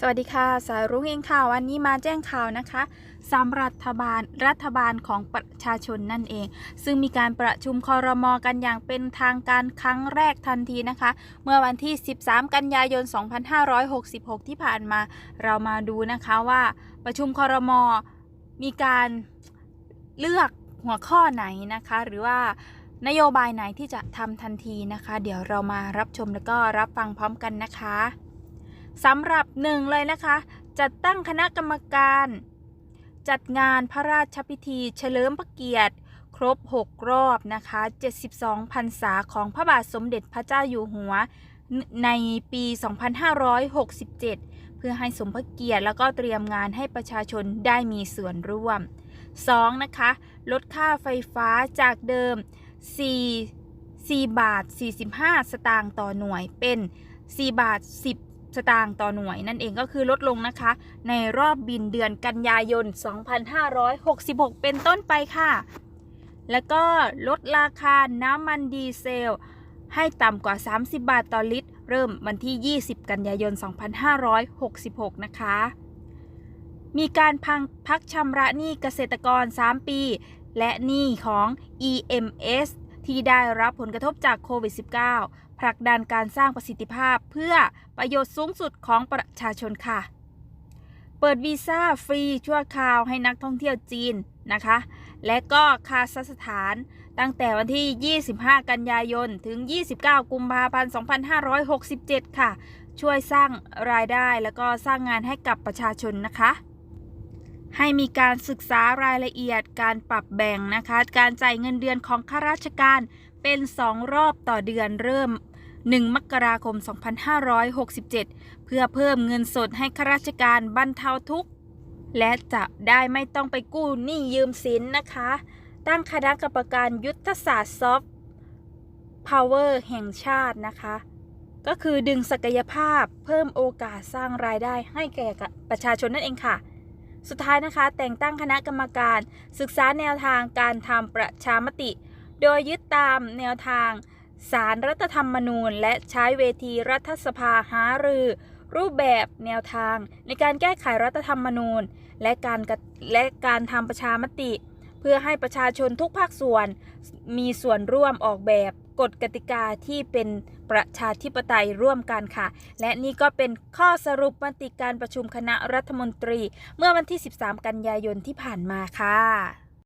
สวัสดีค่ะสายรุ้งเองค่ะวันนี้มาแจ้งข่าวนะคะสำหรับรัฐบาลรัฐบาลของประชาชนนั่นเอง ซึ่งมีการประชุมคอรมอกันอย่างเป็นทางการครั้งแรกทันทีนะคะ เมื่อวันที่ 13 กันยายน 2566 ที่ผ่านมาเรามาดูนะคะว่าประชุมคอรมอมีการเลือกหัวข้อไหนนะคะ หรือว่านโยบายไหนที่จะทำทันทีนะคะ เดี๋ยวเรามารับชมแล้วก็รับฟังพร้อมกันนะคะ สำหรับหนึ่งเลยนะคะ จัดตั้งคณะกรรมการ จัดงานพระราชพิธีเฉลิมพระเกียรติ ครบ 6 รอบนะคะ 72พรรษาของพระบาทสมเด็จพระเจ้าอยู่หัวในปี 2567 เพื่อให้สมพระเกียรติแล้วก็เตรียมงานให้ประชาชนได้มีส่วนร่วม 2. นะคะ ลดค่าไฟฟ้าจากเดิม 4 4 บาท 45 สตางค์ต่อหน่วยเป็น 4 บาท 10 สตางค์ต่อหน่วยนั่นเองก็คือลดลงนะคะ ในรอบบินเดือนกันยายน 2566 เป็นต้นไปค่ะ แล้วก็ลดราคาน้ำมันดีเซล ให้ต่ำกว่า 30 บาทต่อลิตร เริ่มวันที่ 20 กันยายน 2566 นะคะ มีการพังพักชำระหนี้เกษตรกร 3 ปี และหนี้ของ EMS ที่ได้รับผลกระทบจากโควิด -19 ผลักดันการสร้างประสิทธิภาพเพื่อประโยชน์สูงสุดของประชาชนค่ะ เปิดวีซ่าฟรีชั่วคราวให้นักท่องเที่ยวจีนนะคะ และก็คาซัคสถานตั้งแต่วันที่ 25 กันยายน ถึง 29 กุมภาพันธ์ 2567 ค่ะ ช่วยสร้างรายได้แล้วก็สร้างงานให้กับประชาชนนะคะ ให้มีการศึกษารายละเอียดการปรับแบ่งนะคะ การจ่ายเงินเดือนของข้าราชการเป็น 2 รอบต่อเดือนเริ่ม 1 มกราคม 2567 เพื่อเพิ่มเงินสดให้ข้าราชการบรรเทาทุกข์ และจะได้ไม่ต้องไปกู้หนี้ยืมสินนะคะ ตั้งคณะกรรมการยุทธศาสตร์ซอฟต์พาวเวอร์แห่งชาตินะคะ ก็คือดึงศักยภาพเพิ่มโอกาสสร้างรายได้ให้แก่ประชาชนนั่นเองค่ะ สุดท้ายนะคะ แต่งตั้งคณะกรรมการศึกษาแนวทางการทำประชามติ โดยยึดตามแนวทางสารรัฐธรรมนูญ และใช้เวทีรัฐสภาหารือ รูปแบบแนวทางในการแก้ไขรัฐธรรมนูญ และการและการทำประชามติ เพื่อให้ประชาชนทุกภาคส่วน มีส่วนร่วมออกแบบกฎกติกาที่เป็นประชาธิปไตยร่วมกันค่ะ และนี่ก็เป็นข้อสรุปมติการประชุมคณะรัฐมนตรี เมื่อวันที่ 13 กันยายนที่ผ่านมาค่ะ